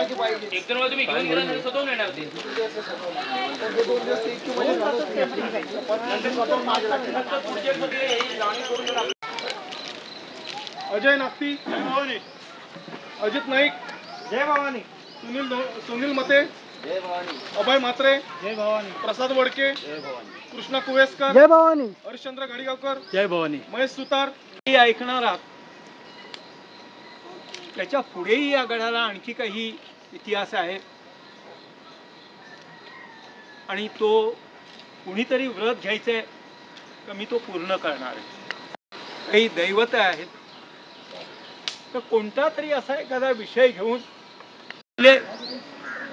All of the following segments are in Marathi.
माहिती पाहिजे. एक दोन वेळा तुम्ही घेऊन गेला तर स्वतःहून येणार ते. देणार. अजय नागती अजित नाईक. जय भवानी. सुनील धो- सुनील मते. अभय म्हात्रे. जय भवानी. प्रसाद वडके. कृष्णा कुवेसकर. जय भवानी. हरिश्चंद्र घाडीगावकर जय भवानी. महेश सुतार. हे ऐकणार आहात त्याच्या पुढेही या गडाला आणखी काही इतिहास आहे. आणि तो कुणीतरी व्रत घ्यायचंय तर मी तो पूर्ण करणार आहे. काही दैवत आहेत. तर कोणता तरी असा एखादा विषय घेऊन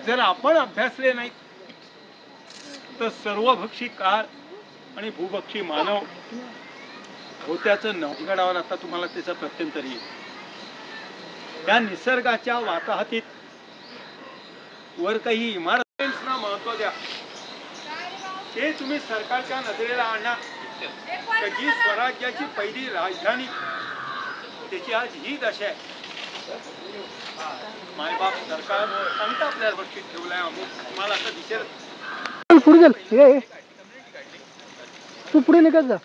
जर आपण अभ्यासले नाही तर सर्वभक्षी काळ आणि भूभक्षी मानव होत्याचं नवगडावर आता तुम्हाला त्याचा प्रत्यंतर येईल. या निसर्गाच्या वाताहतीत वर काही इमारतींना महत्त्व द्या. ते तुम्ही सरकारच्या नजरेला आणा. तर जी स्वराज्याची पहिली राजधानी. त्याची आज ही दशा आहे. मायबाप सरकार सांगता आपल्याला बक्षीस ठेवलाय अमुक तुम्हाला असं दिसेल. पुढे गेल ये ये. तू पुढे निघत जा.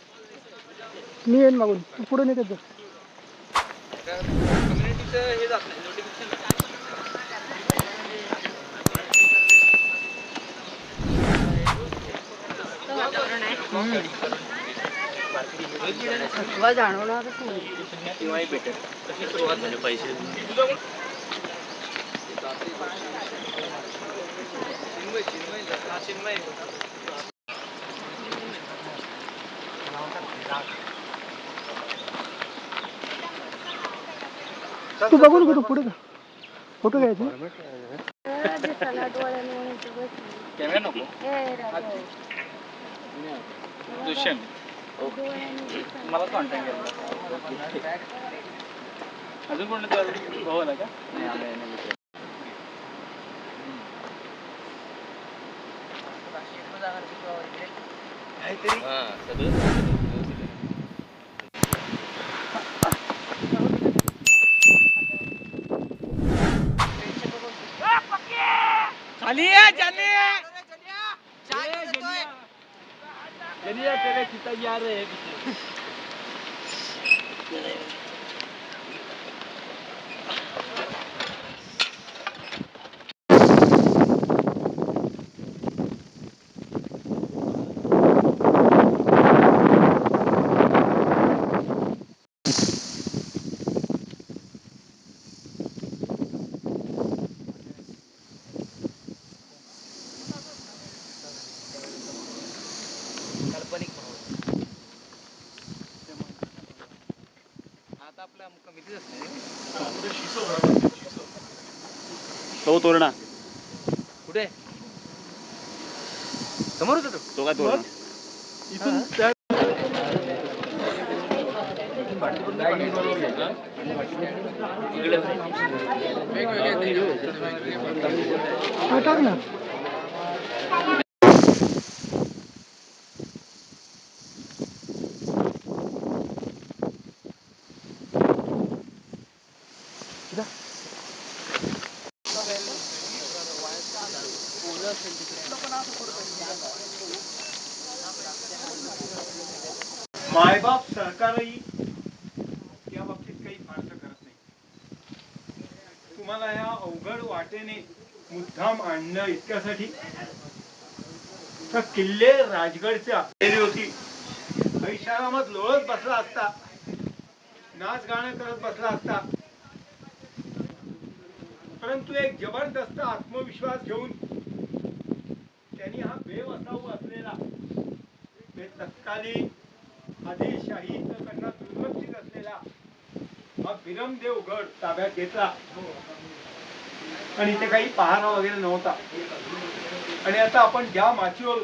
मी येईन मागून. तू पुढे निघत जा. थकवा जाणवणारच नाही तू बघून घे तू पुढे जा फोटो घ्यायचे. कॅमेरा नको. दुष्यंत. दिसायला. मला कॉन्टॅक्ट केला. अजून कोण भाऊ आला का? खाली तेरे तोरणा? कुठे? समोर होता तो. तो काय तोरणा? इथून त्या टाक ना मायबाप सरकारही या बाबतीत काही फारसं करत नाही आम्हाला या अवघड वाटेने मुद्दाम आणणं इतक्यासाठी? तर किल्ले राजगडच्या होती. ऐशारामात लोळत बसला असता. नाच गाणं करत बसला असता. परंतु एक जबरदस्त आत्मविश्वास घेऊन त्यांनी हा बेवसाऊ असलेला तत्कालीन आदिलशाही त्यांना दुर्लक्षित असलेला हा भिरमदेव गड ताब्यात घेतला. आणि इथे काही पहारा वगैरे नव्हता. आणि आता आपण ज्या माचीवर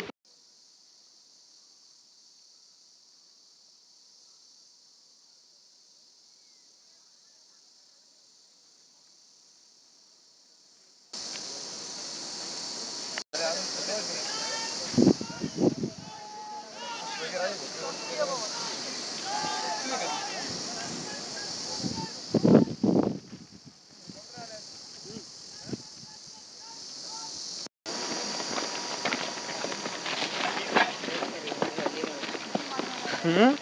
hmm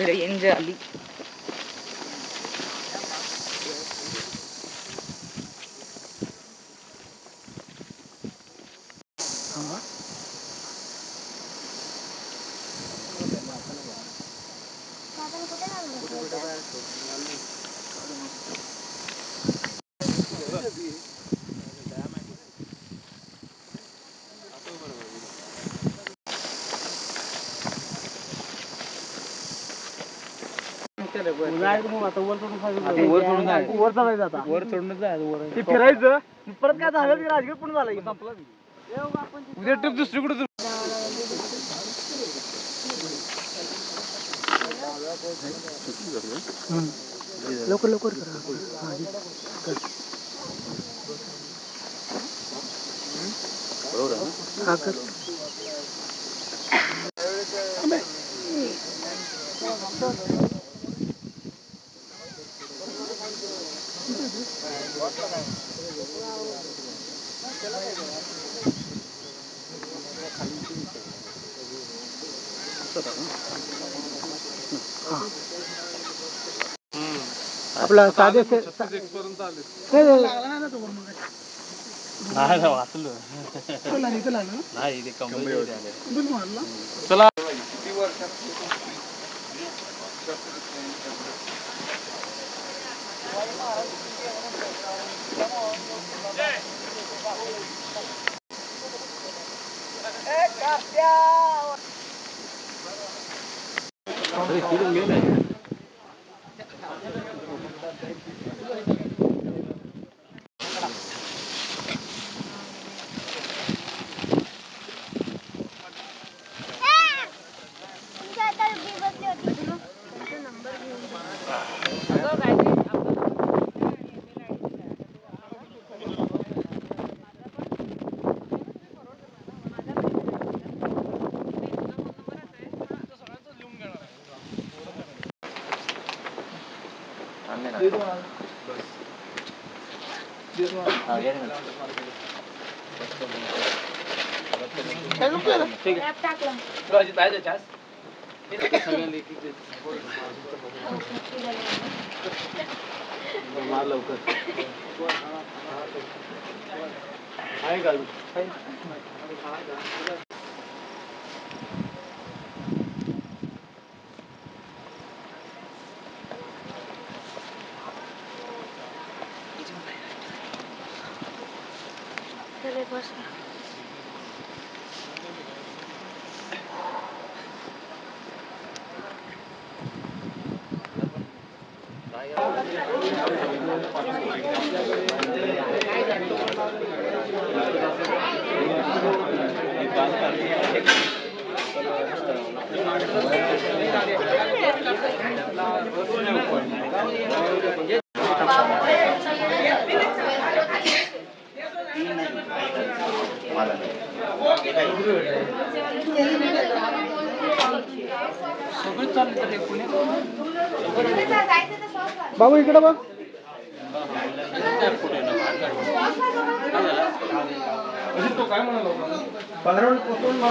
dari Enza Abi वर चढून जायचं. वर ते फिरायचं. परत काय झालं? की राजगड पण झालं की संपलं उद्या ट्रिप दुसरीकडे लवकर लवकर करा. हा, कर. आपला साधे से- सा- नाही, नाही, नाही. ना वाचलो. चला, इथं लागलं ना? नाही ते कंपनी बिल मारला. चला. चले बस बाबू Okay. इकडे बघ तो काय म्हणाला होता टाइमपास नाही करायचा. काय नाही बॉडी स्प्रे नाही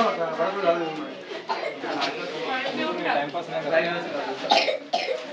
हँड वॉश चाळुंके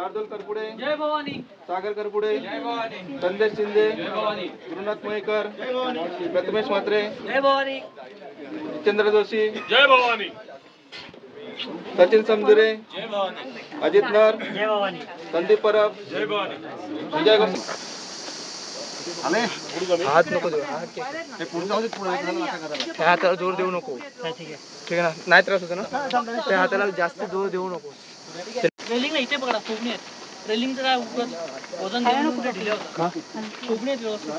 शार्दूल करपुडे जय भवानी. सागर करपुडे जय भवानी. संदेश शिंदे जय भवानी. गुरुनाथ मयेकर प्रथमेश म्हात्रे जय भवानी. जितेंद्र जोशी जय भवानी. सचिन समजुरे जय भवानी. अजित नर जय भवानी. संदीप परब जय भवानी. विजय गोस हात नको देऊ. त्या हाताला जोर देऊ नको. ठीक आहे ना? नाही त्रास होतो ना? त्या हाताला जास्त जोर देऊ नको. रेलिंग नाही इथे बघा फुगणी आहेत. रेलिंगचं काय उगाच वजन घेऊन कुठे ठेवलं? होतं फुगणी आहेत व्यवस्थित.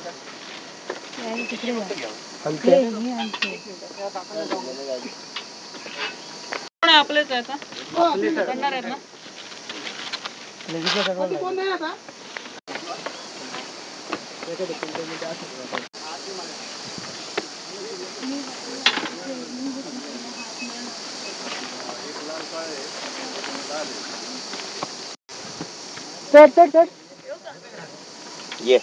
आहे आपलेच आहेत ना करणार आहेत ना? मग ते कोण नाही आता? चढ चढ चढ. ये.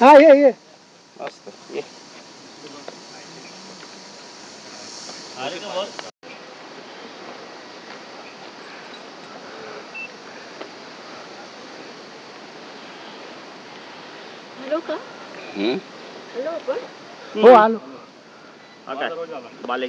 हा ये ये. मस्त ये. हॅलो का हम्म? हॅलो आपण हो आलो हा काय बाले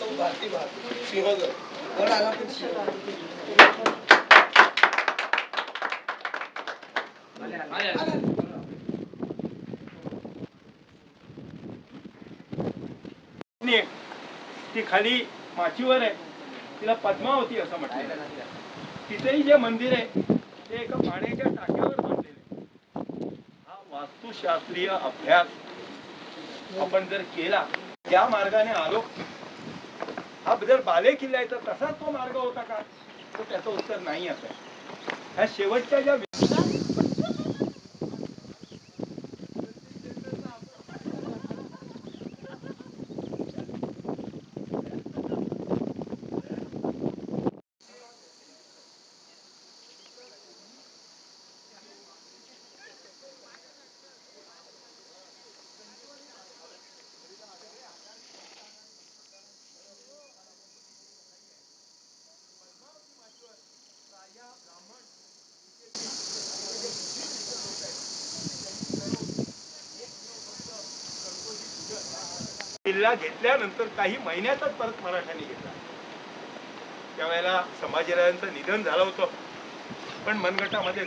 भारती सिंहगड गड सिंहगड ती खाली माचीवर आहे. तिला पद्मावती असं म्हटलं तिथेही जे मंदिर आहे ते एका पाण्याच्या टाक्यावर बांधलेलं हा वास्तुशास्त्रीय अभ्यास आपण जर केला त्या मार्गाने आलो हा जर बाले किल्ला आहे तर तसाच तो मार्ग होता का? तर त्याचं उत्तर नाही असं ह्या शेवटच्या ज्या किल्ला घेतल्यानंतर काही महिन्यातच परत मराठ्यांनी घेतला. त्यावेळेला संभाजीराजांचं निधन झालं होतं. पण मनगटामध्ये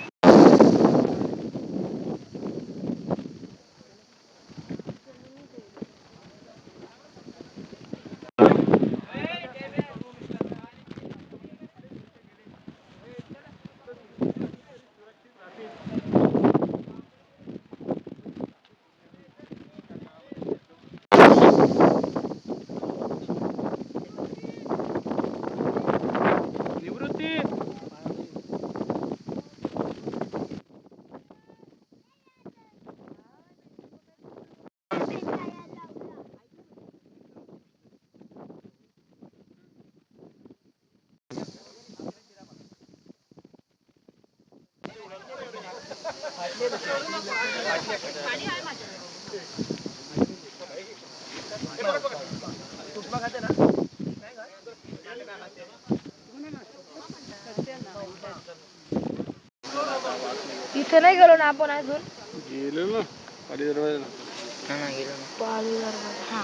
तिथे नाही गेलो ना आपण अजून. गेलो ना. अडी दरवाजा. पाळी दरवाजा. हा.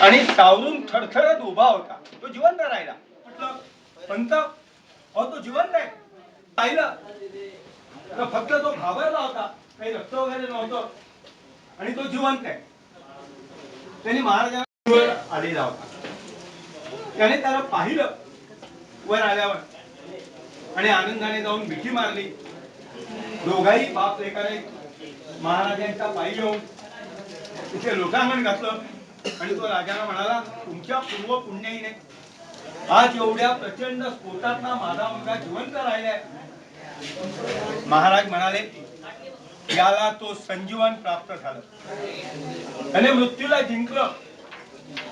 आणि सावरून थरथरत उभा होता. तो जिवंत राहिला. म्हटलं पंत अहो तो जिवंत आहे. पाहिलं फक्त तो घाबरला होता. काही रक्त वगैरे नव्हतं. आणि तो जिवंत आहे. त्यांनी महाराजांवर आलेला होता. त्याने त्याला पाहिलं वर आल्यावर. आणि आनंदाने जाऊन मिठी मारली. दोघाही बाप लेकाने महाराजांच्या पायी येऊन तिथे लोकांगण घातलं. आणि तो राजाला म्हणाला तुमच्या पूर्व पुण्याईने आज एवढ्या प्रचंड स्फोटात ना माझा मुलगा जिवंत राहिलाय. महाराज म्हणाले याला तो संजीवन प्राप्त झालं. त्याने मृत्यूला जिंकलं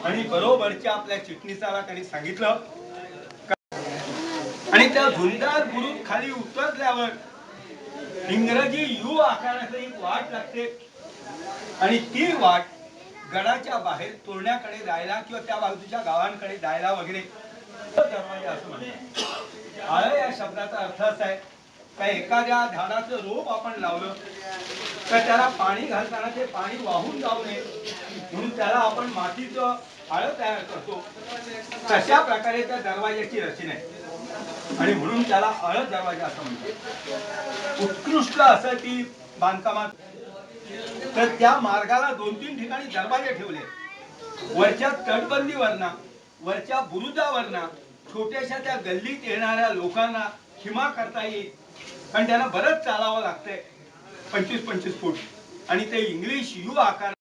आणि बरोबरच्या आपल्या चिटणीसाला त्यांनी सांगितलं आणि त्या झुंजार बुरुज खाली उतरल्यावर इंग्रजी यू आकाराचं एक वाट लागते आणि ती वाट गडाच्या बाहेर तोरण्याकडे जायला किंवा त्या बाजूच्या गावांकडे जायला वगैरे. दरवाजा असं म्हणतात आळ या शब्दाचा अर्थ असा आहे का एखाद्या झाडाचं रोप आपण लावलं तर त्याला पाणी घालताना ते पाणी वाहून जाऊ नये म्हणून त्याला आपण मातीचं आळ तयार करतो. तशा प्रकारे त्या दरवाजाची रचना आहे. आणि म्हणून त्याला आळ दरवाजा असं म्हणतो उत्कृष्ट असं ती बांधकामात तर त्या मार्गाला दोन तीन ठिकाणी दरवाजे ठेवले. वरच्या तटबंदीवरना वरच्या बुरुजावरना छोट्याशा त्या गल्लीत येणाऱ्या लोकांना खिमा करता येईल. कारण त्यांना बरंच चालावं लागतंय. पंचवीस पंचवीस फूट. आणि ते इंग्लिश यू आकार